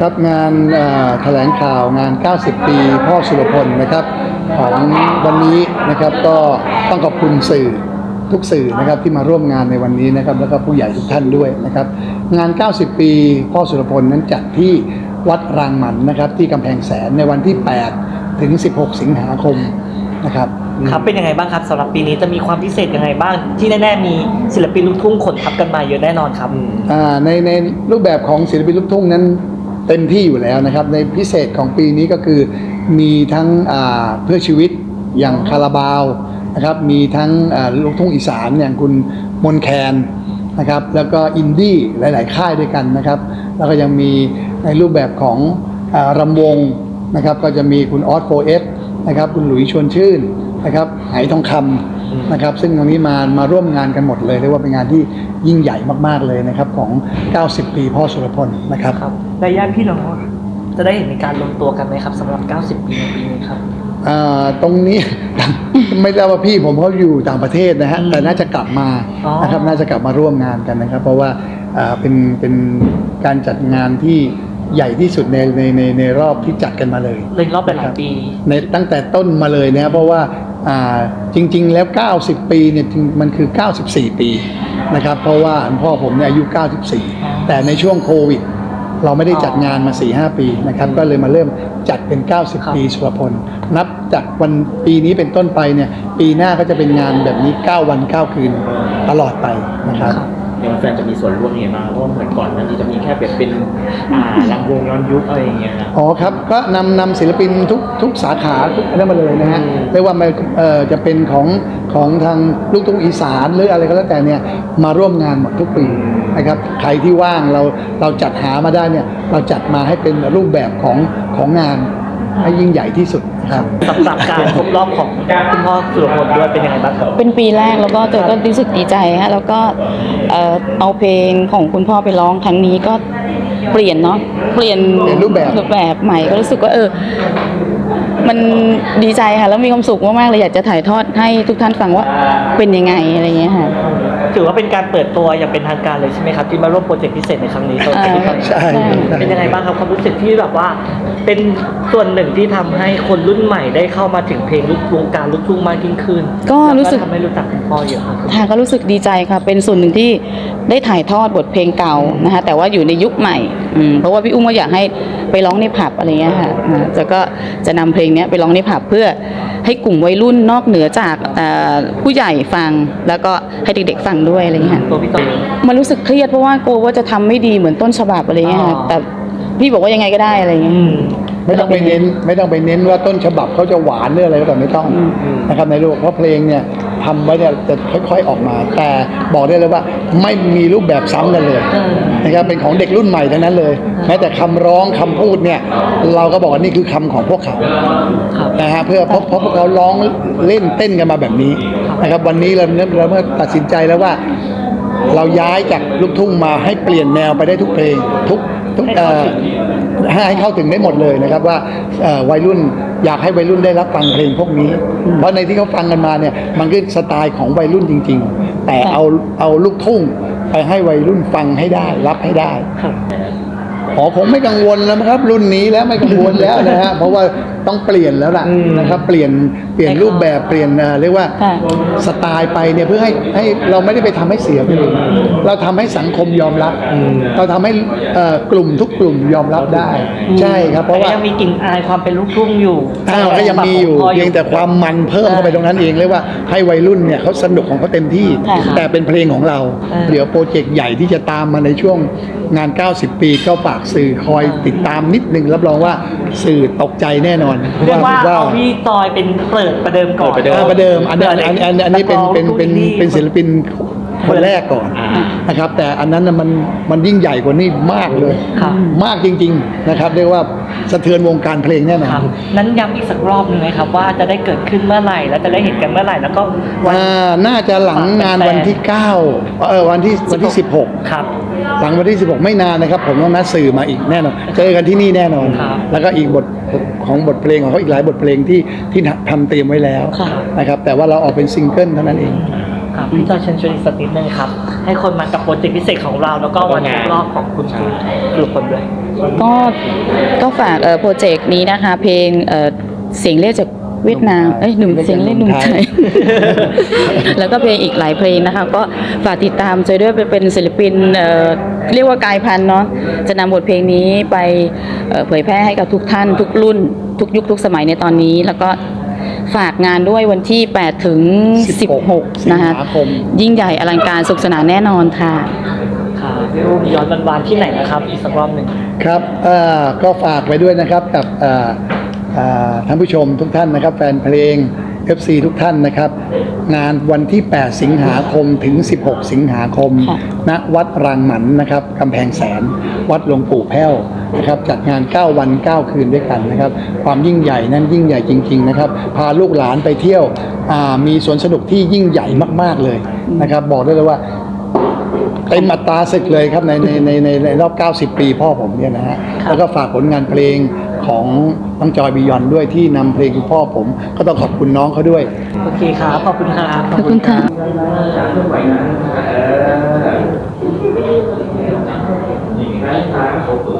ครับงานเอ่อแถลงข่าวงาน 90 ปี พ่อสุรพลนะครับของวันนี้นะครับก็ต้องขอบคุณสื่อทุกสื่อนะครับที่มาร่วมงานในวันนี้นะครับแล้วก็ผู้ใหญ่ทุกท่านด้วยนะครับงาน 90 ปี พ่อสุรพลนั้นจัดที่วัดรางหมันนะครับที่กำแพงแสนในวันที่ 8 ถึง 16 สิงหาคมนะครับครับเป็นยังไงบ้างครับสำหรับปีนี้จะมีความพิเศษยังไงบ้าง ที่แน่ๆมีศิลปินลูกทุ่งขนทับกันมาเยอะแน่นอนครับอ่าในในรูปแบบของศิลปินลูกทุ่งนั้น เต็มที่อยู่แล้วนะครับ ในพิเศษของปีนี้ก็คือมีทั้งเพื่อชีวิตอย่างคาราบาวนะครับมีทั้งลูกทุ่งอีสานอย่างคุณมนแคนนะครับแล้วก็อินดี้หลาย ๆ ค่ายด้วยกันนะครับ แล้วก็ยังมีในรูปแบบของอรำวงนะครับก็จะมีคุณออสโฟเอสนะครับคุณหลุยชวนชื่นนะครับไหทองคำ นะครับ ซึ่งตรงนี้มามาร่วมงานกันหมดเลยเรียกว่าเป็นงานที่ยิ่งใหญ่มากๆเลยนะครับของ 90 ปีพ่อสุรพลนะครับครับและญาติพี่น้องจะได้เห็นในการรวมตัวกันไหมครับสำหรับ 90 ปีในปีนี้ครับอ่าตรงนี้ไม่ทราบว่าพี่ผมเขาอยู่ต่างประเทศนะฮะอืมแต่น่าจะกลับมาอ๋อนะครับน่าจะกลับมาร่วมงานกันนะครับ เพราะว่าอ่าเป็นเป็นการจัดงานที่ใหญ่ที่สุดในในในในรอบที่จัดกันมาเลยเล่นรอบหลายๆปีในตั้งแต่ต้นมาเลยนะครับเพราะว่าอ่า จริง ๆ แล้ว 90 ปีเนี่ยจริงมันคือ 94 ปีนะครับ เพราะว่าคุณพ่อผมเนี่ยอายุ 94 แต่ในช่วงโควิด เราไม่ได้จัดงานมา 4-5 ปีนะครับ ก็เลยมาเริ่มจัดเป็นครับ90 ปีสุรพล นับจากวันปีนี้เป็นต้นไปเนี่ย ปีหน้าก็จะเป็นงานแบบนี้ 9 วัน 9 คืนตลอดไปนะครับ ยังแฟนจะมีส่วนร่วมยังไงบ้างเพราะว่าเหมือนก่อนหนั้นนี้จะมีแค่แบบเป็นอ่าลำวงย้อนยุคอะไรอย่างเงี้ยนะอ๋อครับ ก็นำนำศิลปินทุกทุกสาขาทุกอันนั้นมาเลยนะฮะอืมไม่ว่ามันเอ่อจะเป็นของของทางลูกทุ่งอีสานหรืออะไรก็แล้วแต่เนี่ยมาร่วมงานหมดทุกปีนะครับใครที่ว่างเราเราจัดหามาได้เนี่ยเราจัดมาให้เป็นรูปแบบของของงาน ให้ยิ่งใหญ่ที่สุดครับ สำหรับการครบรอบของคุณพ่อสุรพลด้วยเป็นยังไงบ้างครับเป็นปีแรกแล้วก็เจอก็รู้สึกดีใจฮะแล้วก็เอ่อเอาเพลงของคุณพ่อไปร้องครั้งนี้ก็เปลี่ยนเนาะเปลี่ยนเปลี่ยนรูปแบบรูปแบบใหม่ก็รู้สึกว่าเออ มันดีใจค่ะแล้วมีความสุขมากๆเลยอยากจะถ่ายทอดให้ทุกท่านฟังว่าเป็นยังไงอะไรอย่างเงี้ยค่ะ ถือว่าเป็นการเปิดตัวอย่างเป็นทางการเลยใช่ไหมครับ ที่มาร่วมโปรเจกต์พิเศษในครั้งนี้สำหรับพี่ฟังใช่ เป็นยังไงบ้างครับความรู้สึกที่แบบว่า เป็นส่วนหนึ่งที่ทำให้คนรุ่นใหม่ได้เข้ามาถึงเพลงลูกวงการลูกทุ่งมากยิ่งขึ้นก็รู้สึก แล้วทำให้รู้จักคุณพ่อเยอะครับทางก็รู้สึกดีใจค่ะ เป็นส่วนหนึ่งที่ได้ถ่ายทอดบทเพลงเก่านะคะแต่ว่าอยู่ในยุคใหม่อืมเพราะว่าพี่อุ้มก็อยากให้ไปร้องในผับอะไรเงี้ยค่ะอ่าแล้วก็จะนำเพลงเนี้ยไปร้องในผับเพื่อให้กลุ่มวัยรุ่นนอกเหนือจากเอ่อผู้ใหญ่ฟัง แล้วก็ให้เด็กๆฟังด้วยอะไรเงี้ยค่ะตัวพี่ต้น มันรู้สึกเครียดเพราะว่ากลัวว่าจะทำไม่ดีเหมือนต้นฉบับอะไรเงี้ยค่ะอ๋อ แต่พี่บอกว่ายังไงก็ได้อะไรเงี้ยอืมไม่ต้องไปเน้นไม่ต้องไปเน้นว่าต้นฉบับเขาจะหวานหรืออะไรก็แต่ไม่ต้องอืม นะครับในรูปเพราะเพลงเนี่ย ทำไว้เนี่ยจะค่อยๆออกมา แต่บอกได้เลยว่าไม่มีรูปแบบซ้ำกันเลยอืมนะครับเป็นของเด็กรุ่นใหม่ทั้งนั้นเลยแม้แต่คำร้องคำพูดเนี่ยเราก็บอกว่านี่คือคำของพวกเขาครับนะฮะเพื่อเพราะเพราะพวกเขาร้องเล่นเต้นกันมาแบบนี้นะครับวันนี้เราเราเมื่อตัดสินใจแล้วว่าเราย้ายจากลูกทุ่งมาให้เปลี่ยนแนวไปได้ทุกเพลงทุกทุกเอ่อ ให้ให้เข้าถึงได้หมดเลยนะครับว่าเอ่อวัยรุ่นอยากให้วัยรุ่นได้รับฟังเพลงพวกนี้ เพราะในที่เขาฟังกันมาเนี่ยมันคือสไตล์ของวัยรุ่นจริง ๆ แต่เอาเอาลูกทุ่งไปให้วัยรุ่นฟังให้ได้ รับให้ได้ครับอ๋อคงไม่กังวลแล้วมั้งครับ รุ่นนี้แล้วไม่กังวลแล้วนะฮะเพราะว่าต้องเปลี่ยนแล้วล่ะอืมนะครับเปลี่ยนเปลี่ยนรูปแบบเปลี่ยนเอ่อเรียกว่าค่ะสไตล์ไปเนี่ยเพื่อให้ให้เราไม่ได้ไปทำให้เสียเพลงเราทำให้สังคมยอมรับ เราทำให้เอ่อกลุ่มทุกกลุ่มยอมรับได้ ใช่ครับเพราะว่าแต่ยังมีกลิ่นอายความเป็นลูกทุ่งอยู่อ้าวก็ยังมีอยู่เพียงแต่ความมันเพิ่มเข้าไปตรงนั้นเองเลยว่าให้วัยรุ่นเนี่ยเขาสนุกของเขาเต็มที่ค่ะแต่เป็นเพลงของเราอ่าเดี๋ยวโปรเจกต์ใหญ่ที่จะตามมาในช่วงงาน 90 ปีก็ฝากสื่อคอยติดตามนิดนึงรับรองว่า สื่อตกใจแน่นอนเรียกว่าว่าเอาพี่จอยเป็นเปิดประเดิมก่อนเปิดประเดิเออประเดิมอันนี้อันนี้อันนี้อันนี้อันนี้เป็นเป็นเป็นเป็นศิลปินคนแรกก่อนอ่านะครับ แต่อันนั้นน่ะมันมันยิ่งใหญ่กว่านี้มากเลยครับมากจริง ๆ นะครับ เรียกว่า สะเทือนวงการเพลงแน่นอครันบนั้นย้ำอีกสักรอบหนึงไหมครับว่าจะได้เกิดขึ้นเมื่อไหร่ แล้วจะได้เห็นกันเมื่อไหร่แล้วก็วัน อ่าน่าจะหลังงานวันที่ 9 เออวันที่วันที่16ครับหลังวันที่ 16 ไม่นานนะครับ ผมต้องนัดสื่อมาอีกแน่นอน เจอกันที่นี่แน่นอน ครับ แล้วก็อีกบทของบทเพลงของเขาอีกหลายบทเพลงที่ที่ทำเตรียมไว้แล้วค่ะ นะครับ แต่ว่าเราออกเป็นซิงเกิลเท่านั้นเอง ครับพี่จอยเชิญชวนอีกสักนิดนึงครับ ให้คนมากับโปรเจกต์พิเศษของเราแล้วก็วันครบรอบของคุณใช่คือคนด้วย ก็ก็ฝากเอ่อโปรเจกต์นี้นะคะ เพลงเอ่อเสียงเรียกจากเวียดนาม เอ้ยหนุ่มเสียงเรียกหนุ่มไทย แล้วก็เพลงอีกหลายเพลงนะคะ ก็ฝากติดตามจอยด้วยเป็นศิลปินเอ่อเรียกว่ากายพันธุ์เนาะ จะนำบทเพลงนี้ไปเอ่อเผยแพร่ให้กับทุกท่าน ทุกรุ่น ทุกยุคทุกสมัยในตอนนี้ แล้วก็ฝากงานด้วยวันที่ 8 ถึง 16 นะคะสิงหาคมยิ่งใหญ่อลังการสุขสนานแน่นอนค่ะค่ะพี่อุ้ม ย้อนวันวานๆที่ไหนนะครับอีกสักรอบหนึ่งครับเอ่อก็ฝากไว้ด้วยนะครับกับเอ่อเอ่อท่านผู้ชมทุกท่านนะครับ แฟนเพลง FC ทุกท่านนะครับ งานวันที่ 8 สิงหาคมถึง 16 สิงหาคมค่ะณวัดรังหมันนะครับกำแพงแสน วัดหลวงปู่แพ้วนะครับจัดงาน 9 วัน 9 คืนด้วยกันนะครับ ความยิ่งใหญ่นั้นยิ่งใหญ่จริง ๆ นะครับ พาลูกหลานไปเที่ยวอ่ามีสวนสนุกที่ยิ่งใหญ่มาก ๆเลยนะครับ บอกได้เลยว่า เต็มอัตราศึกเลยครับในในในในในรอบ 90 ปีพ่อผมเนี่ยนะฮะแล้วก็ฝากผลงานเพลงของน้องจอยบิยอนด้วยที่นำเพลงคุณพ่อผม ก็ต้องขอบคุณน้องเขาด้วย โอเคครับขอบคุณครับขอบคุณค่ะเร้ทขาเปิด